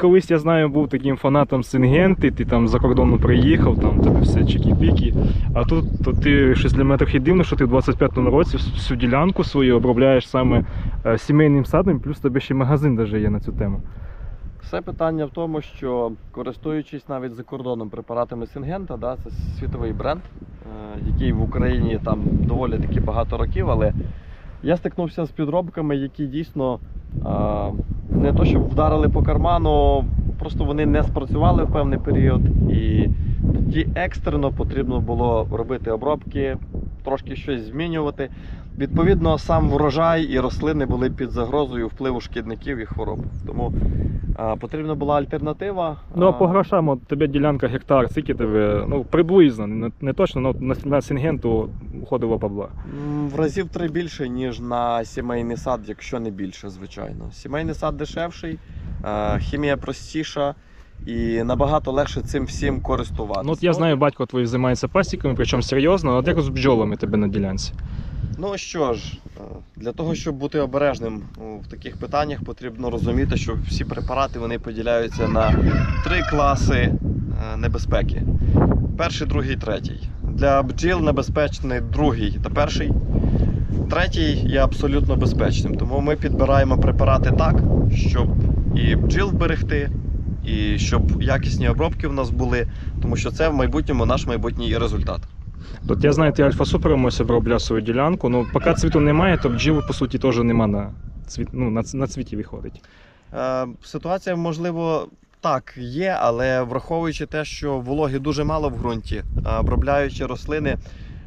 колись я знаю, був таким фанатом Сингенти, ти там за кордону приїхав, там тобі все чики-піки. А тут то ти щось для мене трохи дивно, що ти в 25-му році всю ділянку свою обробляєш саме е, сімейним садом, плюс тобі ще магазин даже є на цю тему. Все питання в тому, що користуючись навіть за кордоном препаратами Сингента, да, це світовий бренд, е, який в Україні там доволі таки багато років, але я стикнувся з підробками, які дійсно не то, щоб вдарили по карману, просто вони не спрацювали в певний період, і тоді екстрено потрібно було робити обробки, трошки щось змінювати. Відповідно, сам врожай і рослини були під загрозою впливу шкідників і хвороб. Тому а, потрібна була альтернатива. Ну а по грошам, от тебе ділянка гектар, скільки тебе, ну приблизно, не, не точно, але на, на Сингенту уходило бабла. В разів три більше, ніж на сімейний сад, якщо не більше, звичайно. Сімейний сад дешевший, е, хімія простіша і набагато легше цим всім користуватися. Ну от я знаю, батько твій займається пасіками, причому серйозно, от як з бджолами тебе на ділянці. Ну що ж, е, для того, щоб бути обережним в таких питаннях, потрібно розуміти, що всі препарати вони поділяються на три класи е, небезпеки: перший, другий, третій. Для бджіл небезпечний другий та перший. Третій є абсолютно безпечним. Тому ми підбираємо препарати так, щоб і бджіл вберегти, і щоб якісні обробки в нас були, тому що це в майбутньому наш майбутній результат. От я знаю, ти альфа супером ось обробляв свою ділянку. Ну поки цвіту немає, то бджіл по суті теж нема на цвіт, ну, на, на цвіті виходить. Е, Ситуація, можливо, так є, але враховуючи те, що вологи дуже мало в ґрунті, обробляючи рослини,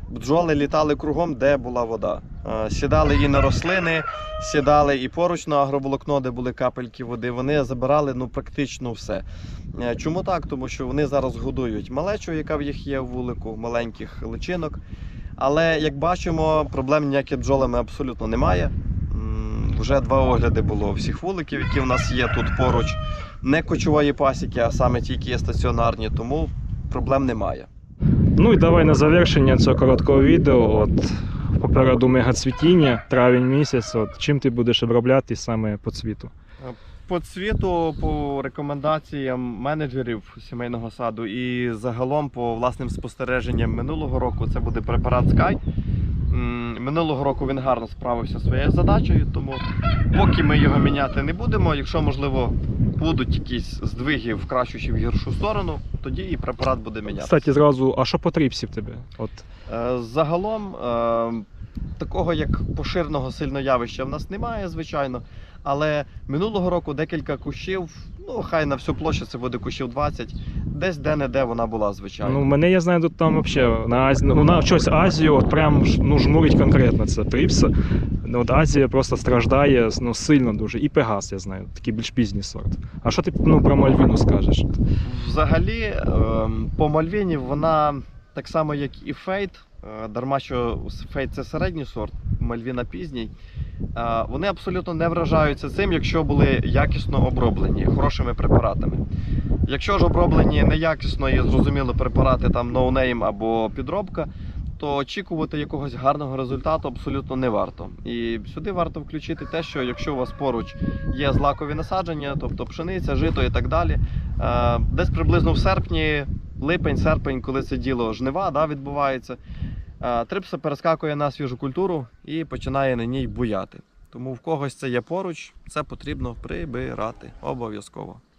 бджоли літали кругом, де була вода. Е, Сідали і на рослини, сідали і поруч на агроволокно, де були капельки води. Вони забирали ну, практично все. Е, Чому так? Тому що вони зараз годують малечу, яка в їх є в вулику, маленьких личинок. Але як бачимо, проблем ніяких бджолами абсолютно немає. Вже два огляди було всіх вуликів, які в нас є тут поруч. Не кочової пасіки, а саме ті, які є стаціонарні, тому проблем немає. Ну і давай на завершення цього короткого відео. От попереду мегацвітіння, травень місяць. От чим ти будеш обробляти саме по цвіту? По цвіту, по рекомендаціям менеджерів сімейного саду і загалом по власним спостереженням минулого року це буде препарат Sky. Минулого року він гарно справився своєю задачею, тому поки ми його міняти не будемо. Якщо можливо будуть якісь здвиги в кращу чи в гіршу сторону, тоді і препарат буде мінятися. Кстати, зразу, а що по тріпсі тебе? От Е, Загалом е, такого як поширеного сильного явища в нас немає, звичайно. Але минулого року декілька кущів, ну хай на всю площу це буде кущів 20, десь де-не-де вона була, звичайно. ну мене я знаю, тут там взагалі на Азі... ну, на щось Азію, от прям ну, жмурить конкретно це тріпса. Ну, от Азія просто страждає ну, сильно дуже. І Пегас, я знаю, такий більш пізній сорт. А що ти ну, про Мальвіну скажеш? Взагалі, е, по Мальвіні вона так само, як і Фейт, е, дарма що Фейт це середній сорт, Мальвіна пізній. Е, Вони абсолютно не вражаються цим, якщо були якісно оброблені хорошими препаратами. Якщо ж оброблені неякісно і зрозуміло препарати там ноунейм або підробка, то очікувати якогось гарного результату абсолютно не варто. І сюди варто включити те, що якщо у вас поруч є злакові насадження, тобто пшениця, жито і так далі, е, десь приблизно в серпні, липень, серпень, коли це діло жнива да, відбувається, трипса перескакує на свіжу культуру і починає на ній буяти. Тому в когось це є поруч, це потрібно прибирати обов'язково.